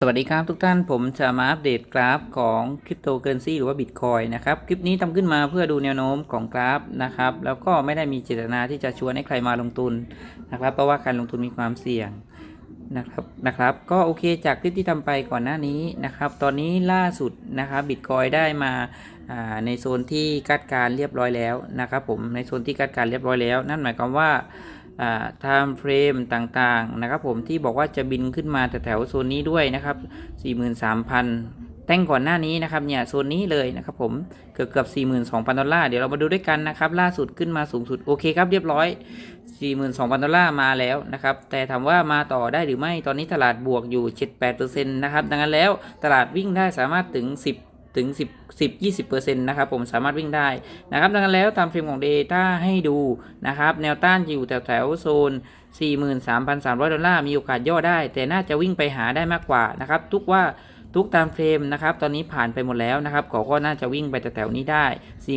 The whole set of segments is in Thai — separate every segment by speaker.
Speaker 1: สวัสดีครับทุกท่านผมจะมาอัปเดตกราฟของคริปโตเคอเรนซีหรือว่าบิตคอยนะครับ คลิปนี้ทำขึ้นมาเพื่อดูแนวโน้มของกราฟนะครับ แล้วก็ไม่ได้มีเจตนาที่จะชวนให้ใครมาลงทุนนะครับ เพราะว่าการลงทุนมีความเสี่ยงนะครับนะครับ ก็โอเคจากคลิปที่ทำไปก่อนหน้านี้นะครับ ตอนนี้ล่าสุดนะครับบิตคอยได้มาาในโซนที่คาดการเรียบร้อยแล้วนะครับ ผมในโซนที่คาดการเรียบร้อยแล้ว นั่นหมายความว่า อ่า time frame ต่างๆนะครับผมที่บอกว่าจะบินขึ้นมาแถวๆโซนนี้ด้วยนะครับ43,000 แท่งก่อนหน้านี้นะครับเนี่ยโซนนี้เลยนะครับผมเกือบเกือบ42,000 ดอลลาร์เดี๋ยวเรามาดูด้วยกันนะครับล่าสุดขึ้นมาสูงสุดโอเคครับเรียบร้อย 42,000 ดอลลาร์มาแล้วนะครับแต่ถามว่ามาต่อได้หรือไม่ตอนนี้ตลาดบวกอยู่ 78%นะครับดังนั้นแล้วตลาดวิ่งได้สามารถถึง 10 ถึง 10 10 20%นะครับผมสามารถวิ่งได้นะครับดังนั้นแล้วตามเฟรมของ Data ให้ดูนะครับแนวต้านอยู่แถวแถวโซน 43,300 ดอลลาร์มีโอกาสย่อได้ แต่น่าจะวิ่งไปหาได้มากกว่านะครับทุกว่าทุกตามเฟรมนะครับ ตอนนี้ผ่านไปหมดแล้วนะครับเขาก็น่าจะวิ่งไปแถวๆนี้ได้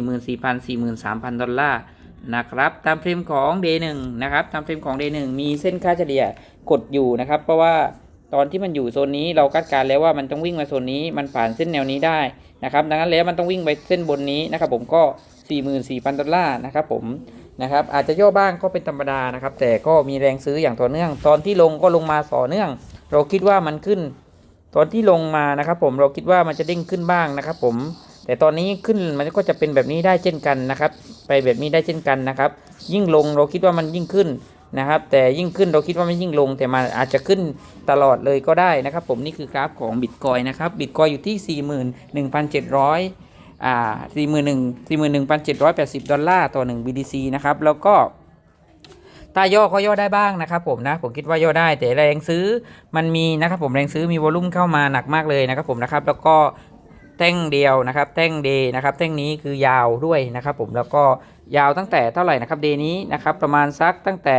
Speaker 1: 44,000 43,000 ดอลลาร์นะครับตามเฟรมของ Day 1นะครับตามเฟรมของ Day 1มีเส้นค่าเฉลี่ยกดอยู่นะครับ เพราะว่า ตอนที่มันอยู่โซนนี้เราคาดการแล้วว่ามันต้องวิ่งมาโซนนี้มันผ่านเส้นแนวนี้ได้นะครับดังนั้นแล้วมันต้องวิ่งไปเส้นบนนี้นะครับผมก็ 44,000 ดอลลาร์นะครับผมนะครับอาจจะย่อบ้างก็เป็นธรรมดานะครับ แต่ก็มีแรงซื้ออย่างต่อเนื่อง ตอนที่ลงก็ลงมาต่อเนื่อง เราคิดว่ามันขึ้น ตอนที่ลงมานะครับผมเราคิดว่ามันจะเด้งขึ้นบ้างนะครับผมแต่ตอนนี้ขึ้นมันก็จะเป็นแบบนี้ได้เช่นกันนะครับ ไปแบบนี้ได้เช่นกันนะครับ ยิ่งลงเราคิดว่ามันยิ่งขึ้น นะครับ แต่ยิ่งขึ้นเราคิดว่าไมันยิ่งลง แต่มันอาจจะขึ้นตลอดเลยก็ได้นะครับ ผมนี่คือกราฟของบิตคอยนะครับบิตคอยอยู่ที่ 41,700อ่าสี่หมื่นหนึ่งสี่หมื่นหนึ่งพันเจ็ดร้อยแปดสิบดอลลาร์ต่อหนึ่ง BTC นะครับ แล้วก็ถ้าย่อก็ย่อได้บ้างนะครับผมนะผมคิดว่าย่อได้แต่แรงซื้อมันมีนะครับผมแรงซื้อมีวอลุ่มเข้ามาหนักมากเลยนะครับผมนะครับแล้วก็แท่งเดียวนะครับ แท่งเดย์นะครับแท่งนี้คือยาวด้วยนะครับผมแล้วก็ ยาวตั้งแต่เท่าไหร่นะครับเดย์นี้นะครับประมาณสักตั้งแต่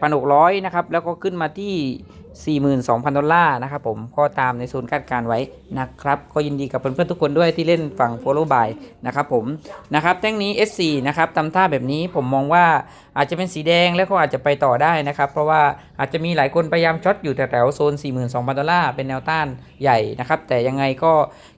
Speaker 1: 38,600 นะครับแล้วก็ขึ้นมาที่ 42,000 ดอลลาร์นะครับผมก็ตามในโซนคาดการไว้นะครับ ก็ยินดีกับเพื่อนๆทุกคนด้วยที่เล่นฝั่ง follow by นะครับผมนะครับแท่งนี้ S4 นะครับตำท่าแบบนี้ผมมองว่าอาจจะเป็นสีแดงแล้วก็อาจจะไปต่อได้นะครับ เพราะว่าอาจจะมีหลายคนพยายามช็อตอยู่แถวๆโซน 42,000 ดอลลาร์เป็นแนวต้านใหญ่นะครับ แต่ยังไงก็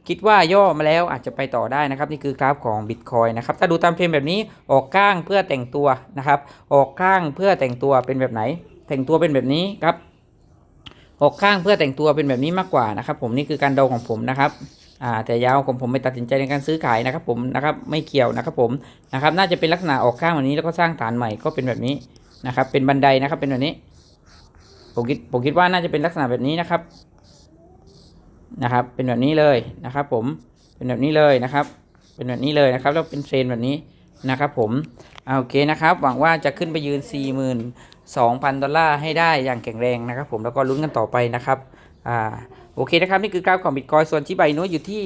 Speaker 1: คิดว่าย่อมาแล้วอาจจะไปต่อได้นะครับ นี่คือกราฟของ Bitcoin นะครับ ถ้าดูตามเฟรมแบบนี้ออกข้างเพื่อแต่งตัวนะครับ ออกข้างเพื่อแต่งตัวเป็นแบบไหน แต่งตัวเป็นแบบนี้ครับ ออกข้างเพื่อแต่งตัวเป็นแบบนี้มากกว่านะครับ ผมนี่คือการเดาของผมนะครับอ่าแต่ยาวของผมไปตัดสินใจในการซื้อขายนะครับ ผมนะครับไม่เกี่ยวนะครับ ผมนะครับ น่าจะเป็นลักษณะออกข้างแบบนี้แล้วก็สร้างฐานใหม่ก็เป็นแบบนี้นะครับ เป็นบันไดนะครับเป็นแบบนี้ ผมคิดผมคิดว่าน่าจะเป็นลักษณะแบบนี้นะครับนะครับ เป็นแบบนี้เลยนะครับ ผมเป็นแบบนี้เลยนะครับ เป็นแบบนี้เลยนะครับ แล้วเป็นเทรนแบบนี้นะครับ ผมโอเคนะครับ หวังว่าจะขึ้นไปยืนสี่หมื่น 2,000 ดอลลาร์ให้ได้อย่างแข็งแรงนะครับผมแล้วก็ลุ้นกันต่อไปนะครับอ่าโอเคนะครับ นี่คือกราฟของบิตคอยส่วนชิบายนุอยู่ที่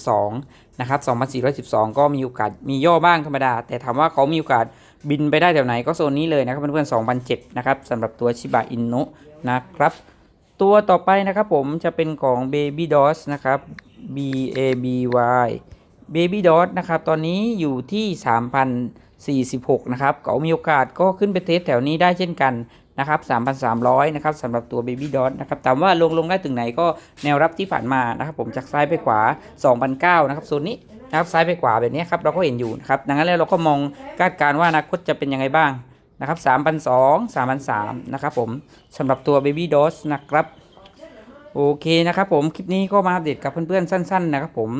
Speaker 1: 2,412 นะครับ 2,412 ก็มีโอกาสมีย่อบ้างธรรมดา แต่ถามว่าเขามีโอกาสบินไปได้แถวไหนก็โซนนี้เลยนะครับเพื่อนๆ2,007นะครับสำหรับตัวชิบะอินโนะนะครับ ตัวต่อไปนะครับผมจะเป็นของ Baby d o s นะครับ B A B Y Baby Dot นะครับ ตอนนี้อยู่ที่ 3,000 46 นะครับก็มีโอกาสก็ขึ้นไปเทสแถวนี้ได้เช่นกันนะครับ3,300 นะครับสำหรับตัว Baby Dot นะครับถามว่าลงลงได้ถึงไหนก็แนวรับที่ผ่านมานะครับผมจากซ้ายไปขวา 2,900 นะครับโซนนี้นะครับซ้ายไปขวาแบบนี้ครับเราก็เห็นอยู่นะครับดังนั้นแล้วเราก็มองคาดการณ์ว่าอนาคตจะเป็นยังไงบ้างนะครับ3,200 3,300 นะครับผมสำหรับตัว Baby Dot นะครับโอเคนะครับผมคลิปนี้ก็มาอัปเดตกับเพื่อนๆสั้น ๆ นะครับผม